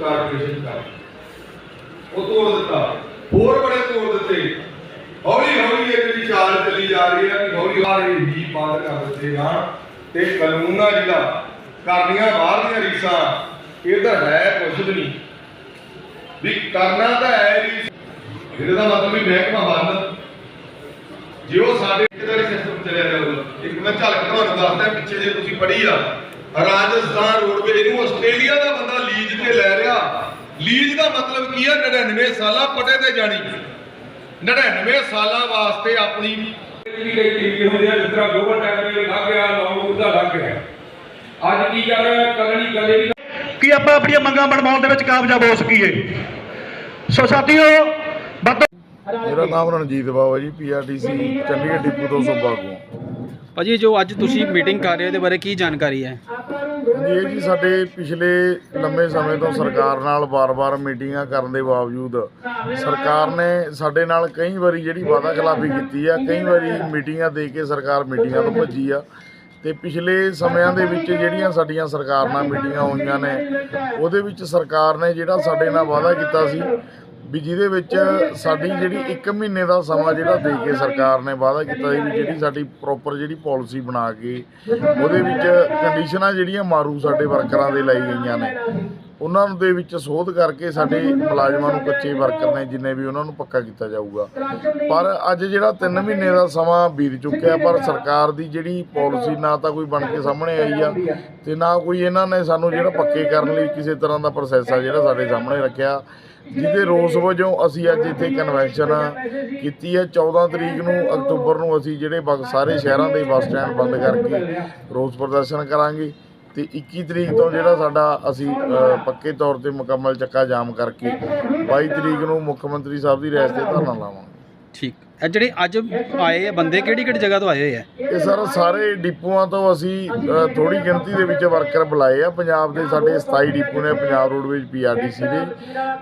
Corporation ਕਰ ਉਹ ਤੋੜ ਦਿੱਤਾ। ਹੋਰ ਬੜੇ ਤੋੜ ਦਿੱਤੇ। ਹੌਲੀ ਹੌਲੀ ਇਹ ਜਿਹੜੀ ਚਾਲ ਚੱਲੀ ਜਾ ਰਹੀ ਹੈ ਕਿ ਹੌਲੀ ਹੌਲੀ ਵੀ ਬੰਦ ਕਰ ਦਿੱਤੇ ਜਾਣ ਤੇ ਕਾਨੂੰਨ ਜਿਹੜਾ ਕਰਨੀਆਂ ਬਾਹਰ ਦੀਆਂ ਰੀਸਾਂ, ਇਹ ਹੈ ਕੁਛ ਨਹੀਂ। ਵੀ ਕਰਨਾ ਤਾਂ ਹੈ ਨਹੀਂ ਇਹਦਾ ਤਾਂ ਮਤਲਬ ਵੀ ਮਹਿਕਮਾ ਬੰਦ। ਜੇ ਉਹ ਸਾਡੇ ਕਿਦਾਂ ਸਿਸਟਮ ਚੱਲਿਆ ਜਾਊਗਾ, ਇੱਕ ਮੈਂ ਝਲਕ ਤੁਹਾਨੂੰ ਦੱਸਦਾ ਪਿੱਛੇ ਜੇ ਤੁਸੀਂ ਪੜ੍ਹੀ ਆ, ਰਾਜਸਥਾਨ ਰੋਡਵੇਜ ਨੂੰ ਆਸਟ੍ਰੇਲੀਆ ਦਾ ਬੰਦਾ ਲੀਜ਼ ਤੇ ਲੈ ਲੀਜ਼ ਦਾ ਮਤਲਬ ਕੀ ਆ? 99 ਸਾਲਾਂ ਪਟੇ ਤੇ ਜਾਣੀ। 99 ਸਾਲਾਂ ਵਾਸਤੇ ਆਪਣੀ ਵੀ ਕਈ ਤਰੀਕੇ ਹੁੰਦੇ ਆ ਜਿਸ ਤਰ੍ਹਾਂ ਗਲੋਬਲ ਟੈਕਨੋਲੋਜੀ ਲੱਗ ਗਿਆ ਲੌਂਗ ਦਾ ਲੱਗ ਗਿਆ ਅੱਜ ਕੀ ਕਰ ਰਿਹਾ? ਕਲਣੀ ਕਦੇ ਵੀ ਕਿ ਆਪਾਂ ਆਪਣੀਆਂ ਮੰਗਾਂ ਬਣਵਾਉਣ ਦੇ ਵਿੱਚ ਕਾਮਯਾਬ ਹੋ ਸਕੀਏ? ਸੋ ਸਾਥੀਓ ਮੇਰਾ ਨਾਮ ਰਣਜੀਤ ਬਾਵਾ ਜੀ ਪੀਆਰਟੀਸੀ ਚੰਡੀਗੜ੍ਹ ਡਿਪੂ ਤੋਂ ਭਾਜੀ ਜੋ ਅੱਜ ਤੁਸੀਂ ਮੀਟਿੰਗ ਕਰ ਰਹੇ ਹੋ ਇਹਦੇ ਬਾਰੇ ਕੀ ਜਾਣਕਾਰੀ ਹੈ? ਹਾਂਜੀ, ਇਹ ਜੀ ਸਾਡੇ ਪਿਛਲੇ ਲੰਮੇ ਸਮੇਂ ਤੋਂ ਸਰਕਾਰ ਨਾਲ ਵਾਰ-ਵਾਰ ਮੀਟਿੰਗਾਂ ਕਰਨ ਦੇ ਬਾਵਜੂਦ ਸਰਕਾਰ ਨੇ ਸਾਡੇ ਨਾਲ ਕਈ ਵਾਰੀ ਜਿਹੜੀ ਵਾਅਦਾ ਖਿਲਾਫੀ ਕੀਤੀ ਆ, ਕਈ ਵਾਰੀ ਮੀਟਿੰਗਾਂ ਦੇ ਕੇ ਸਰਕਾਰ ਮੀਟਿੰਗਾਂ ਤੋਂ ਭੱਜੀ ਆ। ਤੇ ਪਿਛਲੇ ਸਮਿਆਂ ਦੇ ਵਿੱਚ ਜਿਹੜੀਆਂ ਸਾਡੀਆਂ ਸਰਕਾਰ ਨਾਲ ਮੀਟਿੰਗਾਂ ਹੋਈਆਂ ਨੇ, ਉਹਦੇ ਵਿੱਚ ਸਰਕਾਰ ਨੇ ਜਿਹੜਾ ਸਾਡੇ ਨਾਲ ਵਾਅਦਾ ਕੀਤਾ ਸੀ ਵੀ ਜਿਹਦੇ ਵਿੱਚ ਸਾਡੀ ਜਿਹੜੀ 1 ਮਹੀਨੇ ਦਾ ਸਮਾਂ ਜਿਹੜਾ ਦੇ ਕੇ ਸਰਕਾਰ ਨੇ ਵਾਅਦਾ ਕੀਤਾ ਸੀ ਵੀ ਜਿਹੜੀ ਸਾਡੀ ਪ੍ਰੋਪਰ ਜਿਹੜੀ ਪਾਲਿਸੀ ਬਣਾ ਕੇ ਉਹਦੇ ਵਿੱਚ ਕੰਡੀਸ਼ਨਾਂ ਜਿਹੜੀਆਂ ਮਾਰੂ ਸਾਡੇ ਵਰਕਰਾਂ ਦੇ ਲਈ ਗਈਆਂ ਨੇ। ਉਹਨਾਂ ਨੂੰ ਦੇ ਵਿੱਚ ਸੋਧ ਕਰਕੇ ਸਾਡੇ ਮੁਲਾਜ਼ਮਾਂ ਨੂੰ ਕੱਚੇ ਵਰਕਰ ਨੇ ਜਿੰਨੇ ਵੀ ਉਹਨਾਂ ਨੂੰ ਪੱਕਾ ਕੀਤਾ ਜਾਊਗਾ। ਪਰ ਅੱਜ ਜਿਹੜਾ 3 ਮਹੀਨੇ ਦਾ ਸਮਾਂ ਬੀਤ ਚੁੱਕਿਆ ਪਰ ਸਰਕਾਰ ਦੀ ਜਿਹੜੀ ਪਾਲਿਸੀ ਨਾ ਤਾਂ ਕੋਈ ਬਣ ਕੇ ਸਾਹਮਣੇ ਆਈ ਆ ਤੇ ਨਾ ਕੋਈ ਇਹਨਾਂ ਨੇ ਸਾਨੂੰ ਜਿਹੜਾ ਪੱਕੇ ਕਰਨ ਲਈ ਕਿਸੇ ਤਰ੍ਹਾਂ ਦਾ ਪ੍ਰੋਸੈਸ ਆ ਜਿਹੜਾ ਸਾਡੇ ਸਾਹਮਣੇ ਰੱਖਿਆ। ਜਿਹਦੇ ਰੋਸ ਵਜੋਂ ਅਸੀਂ ਅੱਜ ਇੱਥੇ ਕਨਵੈਨਸ਼ਨ ਕੀਤੀ ਹੈ। 14 ਤਰੀਕ ਨੂੰ ਅਕਤੂਬਰ ਨੂੰ ਅਸੀਂ ਜਿਹੜੇ ਸਾਰੇ ਸ਼ਹਿਰਾਂ ਦੇ ਬੱਸ ਸਟੈਂਡ ਬੰਦ ਕਰਕੇ ਰੋਸ ਪ੍ਰਦਰਸ਼ਨ ਕਰਾਂਗੇ। ਤੇ 21 ਤਰੀਕ ਤੋਂ ਜਿਹੜਾ ਸਾਡਾ ਅਸੀਂ ਪੱਕੇ ਤੌਰ ਤੇ ਮੁਕੰਮਲ ਚੱਕਾ ਜਾਮ ਕਰਕੇ 22 ਤਰੀਕ ਨੂੰ ਮੁੱਖ ਮੰਤਰੀ ਸਾਹਿਬ ਦੀ ਰਿਹਾਇਸ਼ ਤੇ ਧਰਨਾ ਲਾਵਾਂਗੇ। ਠੀਕ। ਇਹ ਜਿਹੜੇ ਅੱਜ ਆਏ ਆ ਬੰਦੇ ਕਿਹੜੀ ਕਿਹੜੀ ਜਗ੍ਹਾ ਤੋਂ ਆਏ ਹੋਏ ਆ? ਇਹ ਸਰ ਸਾਰੇ ਡਿਪੂਆਂ ਤੋਂ ਅਸੀਂ ਥੋੜੀ ਗਿਣਤੀ ਦੇ ਵਿੱਚ ਵਰਕਰ ਬੁਲਾਏ ਆ। ਪੰਜਾਬ ਦੇ ਸਾਡੇ 27 ਡਿਪੂ ਨੇ ਪੰਜਾਬ ਰੋਡਵੇਜ ਪੀਆਰਟੀਸੀ ਦੇ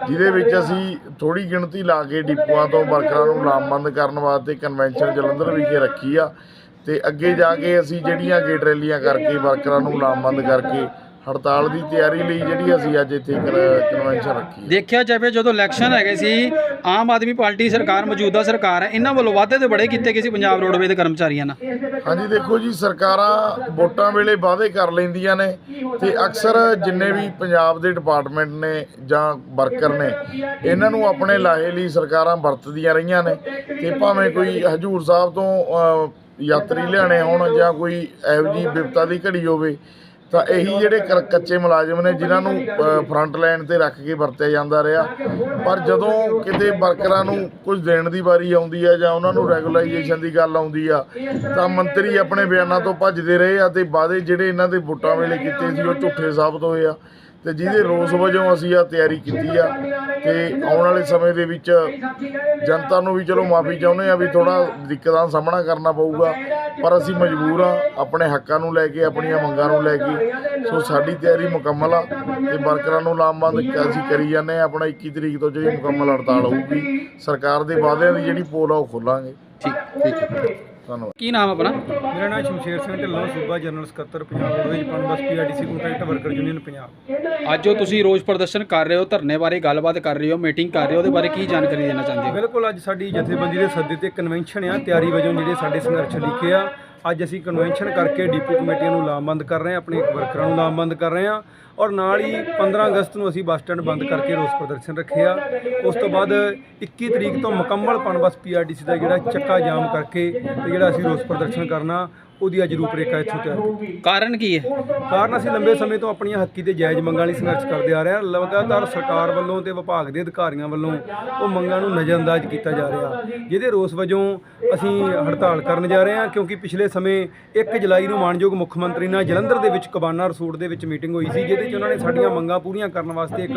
ਜਿਹਦੇ ਵਿੱਚ ਅਸੀਂ ਥੋੜੀ ਗਿਣਤੀ ਲਾ ਕੇ ਡਿਪੂਆਂ ਤੋਂ ਵਰਕਰਾਂ ਨੂੰ ਲਾਮਬੰਦ ਕਰਨ ਵਾਸਤੇ ਕਨਵੈਨਸ਼ਨ ਜਲੰਧਰ ਵਿਖੇ ਰੱਖੀ ਆ। ਤੇ ਅੱਗੇ ਜਾ ਕੇ ਅਸੀਂ ਜਿਹੜੀਆਂ ਗੇਟ ਰੈਲੀਆਂ ਕਰਕੇ ਵਰਕਰਾਂ ਨੂੰ ਲਾਮਬੰਦ ਕਰਕੇ ਹੜਤਾਲ ਦੀ ਤਿਆਰੀ ਲਈ ਜਿਹੜੀ ਅਸੀਂ ਅੱਜ ਇੱਥੇ ਕਨਵੈਨਸ਼ਨ ਰੱਖੀ ਹੈ। ਦੇਖਿਆ ਜਾਵੇ ਜਦੋਂ ਇਲੈਕਸ਼ਨ ਹੈਗੇ ਸੀ ਆਮ ਆਦਮੀ ਪਾਰਟੀ ਸਰਕਾਰ ਮੌਜੂਦਾ ਸਰਕਾਰ ਹੈ ਇਹਨਾਂ ਵੱਲੋਂ ਵਾਅਦੇ ਤੇ ਬੜੇ ਕੀਤੇ ਗਏ ਸੀ ਪੰਜਾਬ ਰੋਡਵੇ ਦੇ ਕਰਮਚਾਰੀਆਂ ਨਾਲ। ਹਾਂਜੀ ਦੇਖੋ ਜੀ ਸਰਕਾਰਾਂ ਵੋਟਾਂ ਵੇਲੇ ਵਾਅਦੇ ਕਰ ਲੈਂਦੀਆਂ ਨੇ ਤੇ ਅਕਸਰ ਜਿੰਨੇ ਵੀ ਪੰਜਾਬ ਦੇ ਡਿਪਾਰਟਮੈਂਟ ਨੇ ਜਾਂ ਵਰਕਰ ਨੇ ਇਹਨਾਂ ਨੂੰ ਆਪਣੇ ਲਾਹੇ ਲਈ ਸਰਕਾਰਾਂ ਵਰਤਦੀਆਂ ਰਹੀਆਂ ਨੇ ਤੇ ਭਾਵੇਂ ਕੋਈ ਹਜੂਰ ਸਾਹਿਬ ਤੋਂ ਅਹ, ਯਾਤਰੀ ਲਿਆਣੇ ਹੋਣ ਜਾਂ ਕੋਈ ਇਹੋ ਜਿਹੀ ਵਿਪਤਾ ਦੀ ਘੜੀ ਹੋਵੇ, ਤਾਂ ਇਹੀ ਜਿਹੜੇ ਕ- ਕੱਚੇ ਮੁਲਾਜ਼ਮ ਨੇ ਜਿਨ੍ਹਾਂ ਨੂੰ ਫਰੰਟ ਲਾਈਨ ਤੇ ਰੱਖ ਕੇ ਵਰਤਿਆ ਜਾਂਦਾ ਰਿਹਾ। ਪਰ ਜਦੋਂ ਕਿਤੇ ਵਰਕਰਾਂ ਨੂੰ ਕੁਝ ਦੇਣ ਦੀ ਵਾਰੀ ਆਉਂਦੀ ਹੈ ਜਾਂ ਉਹਨਾਂ ਨੂੰ ਰੈਗੂਲਾਈਜੇਸ਼ਨ ਦੀ ਗੱਲ ਆਉਂਦੀ ਆ, ਤਾਂ ਮੰਤਰੀ ਆਪਣੇ ਬਿਆਨਾਂ ਤੋਂ ਭੱਜਦੇ ਰਹੇ ਆ ਤੇ ਵਾਅਦੇ ਜਿਹੜੇ ਇਹਨਾਂ ਦੇ ਵੋਟਾਂ ਵੇਲੇ ਕੀਤੇ ਸੀ, ਉਹ ਝੂਠੇ ਸਾਬਤ ਹੋਏ ਆ। ਤੇ ਜਿਹਦੇ ਰੋਸ ਵਜੋਂ ਅਸੀਂ ਆ ਤਿਆਰੀ ਕੀਤੀ ਆ ਤੇ ਆਉਣ ਵਾਲੇ ਸਮੇਂ ਦੇ ਵਿੱਚ ਜਨਤਾ ਨੂੰ ਵੀ ਚਲੋ ਮਾਫੀ ਚਾਹੁੰਦੇ ਆ ਵੀ ਥੋੜਾ ਦਿੱਕਤਾਂ ਦਾ ਸਾਹਮਣਾ ਕਰਨਾ ਪਊਗਾ, ਪਰ ਅਸੀਂ ਮਜਬੂਰ ਆ ਆਪਣੇ ਹੱਕਾਂ ਨੂੰ ਲੈ ਕੇ, ਆਪਣੀਆਂ ਮੰਗਾਂ ਨੂੰ ਲੈ ਕੇ। ਸੋ ਸਾਡੀ ਤਿਆਰੀ ਮੁਕੰਮਲ ਆ ਤੇ ਵਰਕਰਾਂ ਨੂੰ ਲਾਮਬੰਦ ਅਸੀਂ ਕਰੀ ਜਾਂਦੇ ਆ, ਆਪਣਾ 21 ਤਰੀਕ ਤੋਂ ਜਿਹੜੀ ਮੁਕੰਮਲ ਹੜਤਾਲ ਹੋਊਗੀ, ਸਰਕਾਰ ਦੇ ਵਾਅਦਿਆਂ ਦੀ ਜਿਹੜੀ ਪੋਲ ਆ ਉਹ ਖੋਲਾਂਗੇ। ਠੀਕ ਠੀਕ ਹੈ। ਧੰਨਵਾਦ। ਕੀ ਨਾਮ ਆਪਣਾ? ਮੇਰਾ ਨਾਮ ਸ਼ਮਸ਼ੇਰ ਸਿੰਘ ਢਿੱਲੋਂ ਸੂਬਾ ਜਨਰਲ ਸਕੱਤਰ Punjab roadways Punbus PRDC contract worker union Punjab. ਅੱਜ ਜੋ ਤੁਸੀਂ ਰੋਸ ਪ੍ਰਦਰਸ਼ਨ ਕਰ ਰਹੇ ਹੋ ਧਰਨੇ ਬਾਰੇ ਗੱਲਬਾਤ ਕਰ ਰਹੇ ਹੋ ਮੀਟਿੰਗ ਕਰ ਰਹੇ ਹੋ ਉਹਦੇ ਬਾਰੇ ਕੀ ਜਾਣਕਾਰੀ ਦੇਣਾ ਚਾਹੁੰਦੇ ਹੋ? ਬਿਲਕੁਲ ਅੱਜ ਸਾਡੀ ਜਥੇਬੰਦੀ ਦੇ ਸੱਦੇ ਤੇ ਕਨਵੈਨਸ਼ਨ ਆ ਤਿਆਰੀ ਵਜੋਂ ਜਿਹੜੇ ਸਾਡੇ ਸੰਘਰਸ਼ ਲਿਖੇ ਆ ਅੱਜ ਅਸੀਂ ਕਨਵੈਨਸ਼ਨ ਕਰਕੇ ਡਿਪੂ ਕਮੇਟੀਆਂ ਨੂੰ ਲਾਮਬੰਦ ਕਰ ਰਹੇ ਹਾਂ ਆਪਣੇ ਵਰਕਰਾਂ ਨੂੰ ਲਾਮਬੰਦ ਕਰ ਰਹੇ ਹਾਂ। ਔਰ ਨਾਲ ਹੀ 15 ਅਗਸਤ ਨੂੰ ਅਸੀਂ ਬੱਸ ਸਟੈਂਡ ਬੰਦ ਕਰਕੇ ਰੋਸ ਪ੍ਰਦਰਸ਼ਨ ਰੱਖਿਆ ਉਸ ਤੋਂ ਬਾਅਦ 21 ਤਰੀਕ ਤੋਂ ਮੁਕੰਮਲ ਪਨਬਸ ਪੀਆਰਡੀਸੀ ਦਾ ਜਿਹੜਾ ਚੱਕਾ ਜਾਮ ਕਰਕੇ ਤੇ ਜਿਹੜਾ ਅਸੀਂ ਰੋਸ ਪ੍ਰਦਰਸ਼ਨ ਕਰਨਾ ਉਹਦੀ ਅੱਜ ਰੂਪਰੇਖਾ ਇੱਥੋਂ ਤਿਆਰ ਕੀਤੀ। ਕਾਰਨ ਕੀ ਹੈ? ਕਾਰਨ ਅਸੀਂ ਲੰਬੇ ਸਮੇਂ ਤੋਂ ਆਪਣੀਆਂ ਹੱਕੀ ਤੇ ਜਾਇਜ਼ ਮੰਗਾਂ ਲਈ ਸੰਘਰਸ਼ ਕਰਦੇ ਆ ਰਹੇ ਹਾਂ। ਲਗਾਤਾਰ ਸਰਕਾਰ ਵੱਲੋਂ ਤੇ ਵਿਭਾਗ ਦੇ ਅਧਿਕਾਰੀਆਂ ਵੱਲੋਂ ਉਹ ਮੰਗਾਂ ਨੂੰ ਨਜ਼ਰਅੰਦਾਜ਼ ਕੀਤਾ ਜਾ ਰਿਹਾ। ਜਿਹਦੇ ਰੋਸ ਵਜੋਂ ਅਸੀਂ ਹੜਤਾਲ ਕਰਨ ਜਾ ਰਹੇ ਹਾਂ ਕਿਉਂਕਿ ਪਿਛਲੇ ਸਮੇਂ 1 ਜੁਲਾਈ ਨੂੰ ਮਾਨਯੋਗ ਮੁੱਖ ਮੰਤਰੀ ਨਾਲ ਜਲੰਧਰ ਦੇ ਵਿੱਚ ਕਬਾਨਾ ਰਸੂਟ ਦੇ ਵਿੱਚ ਮੀਟਿੰਗ ਹੋਈ ਸੀ ਜਿਹਦੇ 'ਚ ਉਹਨਾਂ ਨੇ ਸਾਡੀਆਂ ਮੰਗਾਂ ਪੂਰੀਆਂ ਕਰਨ ਵਾਸਤੇ ਇੱਕ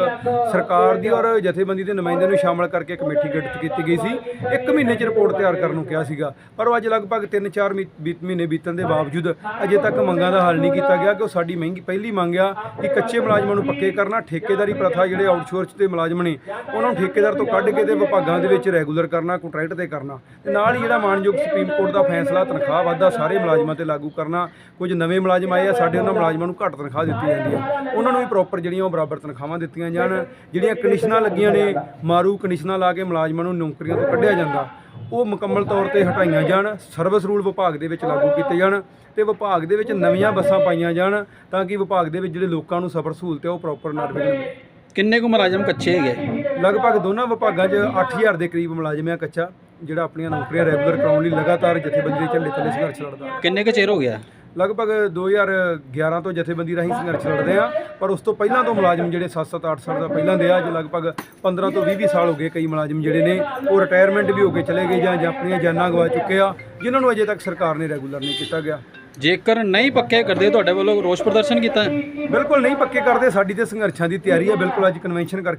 ਸਰਕਾਰ ਦੀ ਔਰ ਜਥੇਬੰਦੀ ਦੇ ਨੁਮਾਇੰਦਿਆਂ ਨੂੰ ਸ਼ਾਮਲ ਕਰਕੇ ਕਮੇਟੀ ਗਠਿਤ ਕੀਤੀ ਗਈ ਸੀ। ਇੱਕ ਮਹੀਨੇ 'ਚ ਰਿਪੋਰਟ ਤਿਆਰ ਕਰਨ ਨੂੰ ਕਿਹਾ ਸੀਗਾ। ਪਰ ਉਹ ਅੱਜ ਲਗਭਗ 3-4 ਮਹੀਨੇ ਬੀਤਣ ਦੇ ਬਾਵਜੂਦ ਅਜੇ ਤੱਕ ਮੰਗਾਂ ਦਾ ਹੱਲ ਨਹੀਂ ਕੀਤਾ ਗਿਆ ਕਿ ਉਹ ਸਾਡੀ ਮਹਿੰਗੀ, ਪਹਿਲੀ ਮੰਗ ਆ ਕਿ ਕੱਚੇ ਮੁਲਾਜ਼ਮਾਂ ਨੂੰ ਪੱਕੇ ਕਰਨਾ। ਠੇਕੇਦਾਰੀ ਪ੍ਰਥਾ ਜਿਹੜੇ ਆਊਟਸੋਰਸ ਦੇ ਮੁਲਾਜ਼ਮ ਨੇ, ਉਹਨਾਂ ਨੂੰ ਠੇਕੇਦਾਰ ਤੋਂ ਕੱਢ ਕੇ ਤੇ ਵਿਭਾਗਾਂ ਦੇ ਵਿੱਚ ਰੈਗੂਲਰ ਕਰਨਾ ਕੰਟਰੈਕਟ ਤੇ ਕਰਨਾ। ਤੇ ਨਾਲ ਹੀ ਜਿਹੜਾ ਮਾਨਯੋਗ ਸੁਪਰੀਮ ਕੋਰਟ ਦਾ ਫੈਸਲਾ, ਤਨਖਾਹ ਵਾਧਾ ਸਾਰੇ ਮੁਲਾਜ਼ਮਾਂ ਤੇ ਲਾਗੂ ਕਰਨਾ। ਕੁਝ ਨਵੇਂ ਮੁਲਾਜ਼ਮ ਆਏ ਆ, ਸਾਡੇ ਉਹਨਾਂ ਮੁਲਾਜ਼ਮਾਂ ਨੂੰ ਘੱਟ ਤਨਖਾਹ ਦਿੱਤੀ ਜਾਂਦੀ ਆ। ਉਹਨਾਂ ਨੂੰ ਵੀ ਪ੍ਰੋਪਰ ਜਿਹੜੀਆਂ ਉਹ ਬਰਾਬਰ ਤਨਖਾਹਾਂ ਦਿੱਤੀਆਂ ਜਾਣ ਜਿਹੜੀਆਂ ਕਮਿਸ਼ਨਾਂ ਲੱਗੀਆਂ ਨੇ ਮਾਰੂ ਕਮਿਸ਼ਨਾਂ ਲਾ ਕੇ ਮੁਲਾਜ਼ਮਾਂ ਨੂੰ ਨੌਕਰੀਆਂ ਤੋਂ ਕੱਢਿਆ ਜਾਂਦਾ ਉਹ ਮੁਕੰਮਲ ਤੌਰ ਤੇ ਹਟਾਈਆਂ ਜਾਣ ਸਰਵਿਸ ਰੂਲ ਵਿਭਾਗ ਦੇ ਵਿੱਚ ਲਾਗੂ ਕੀਤੇ ਜਾਣ ਤੇ ਵਿਭਾਗ ਦੇ ਵਿੱਚ ਨਵੀਆਂ ਬੱਸਾਂ ਪਾਈਆਂ ਜਾਣ ਤਾਂ ਕਿ ਵਿਭਾਗ ਦੇ ਵਿੱਚ ਜਿਹੜੇ ਲੋਕਾਂ ਨੂੰ ਸਫ਼ਰ ਸਹੂਲਤ ਹੈ ਉਹ ਪ੍ਰੋਪਰ ਨਿਰਵਿਘਨ ਮਿਲੇ ਕਿੰਨੇ ਕੁ ਮੁਲਾਜ਼ਮ ਕੱਚੇ ਹੈਗੇ? ਲਗਭਗ ਦੋਨਾਂ ਵਿਭਾਗਾਂ 'ਚ 8000 ਦੇ ਕਰੀਬ ਮੁਲਾਜ਼ਮ ਆ ਕੱਚਾ ਜਿਹੜਾ ਆਪਣੀਆਂ ਨੌਕਰੀਆਂ ਰੈਗੂਲਰ ਕਰਾਉਣ ਲਈ ਲਗਾਤਾਰ ਜਥੇਬੰਦੀ ਦੇ ਝੰਡੇ ਥੱਲੇ ਸੰਘਰਸ਼ ਲੜਦਾ। ਕਿੰਨੇ ਕੁ ਚਿਰ ਹੋ ਗਿਆ? ਲਗਭਗ 2011 ਤੋਂ ਜਥੇਬੰਦੀ ਰਾਹੀਂ ਸੰਘਰਸ਼ ਲੜਦੇ ਆ ਪਰ ਉਸ ਤੋਂ ਪਹਿਲਾਂ ਤੋਂ ਮੁਲਾਜ਼ਮ ਜਿਹੜੇ 7-7 8 ਸਾਲ ਦਾ ਪਹਿਲਾਂ ਦੇ ਆ ਅੱਜ ਲਗਭਗ 15 ਤੋਂ 20 ਸਾਲ ਹੋ ਗਏ ਕਈ ਮੁਲਾਜ਼ਮ ਜਿਹੜੇ ਨੇ ਉਹ ਰਿਟਾਇਰਮੈਂਟ ਵੀ ਹੋ ਕੇ ਚਲੇ ਗਏ ਜਾਂ ਜਾਂ ਆਪਣੀਆਂ ਜਾਨਾਂ ਗਵਾ ਚੁੱਕੇ ਆ ਜਿਨ੍ਹਾਂ ਨੂੰ ਅਜੇ ਤੱਕ ਸਰਕਾਰ ਨੇ ਰੈਗੂਲਰ ਨਹੀਂ ਕੀਤਾ ਗਿਆ। ਜੇਕਰ ਨਹੀਂ ਪੱਕੇ ਕਰਦੇ ਤੁਹਾਡੇ ਵੱਲੋਂ ਰੋਸ ਪ੍ਰਦਰਸ਼ਨ ਕੀਤਾ ਹੈ? ਬਿਲਕੁਲ ਨਹੀਂ ਪੱਕੇ ਕਰਦੇ ਸਾਡੀ ਤੇ ਸੰਘਰਸ਼ਾਂ ਦੀ ਤਿਆਰੀ ਹੈ ਬਿਲਕੁਲ ਅੱਜ ਕਨਵੈਨਸ਼ਨ ਕਰਕੇ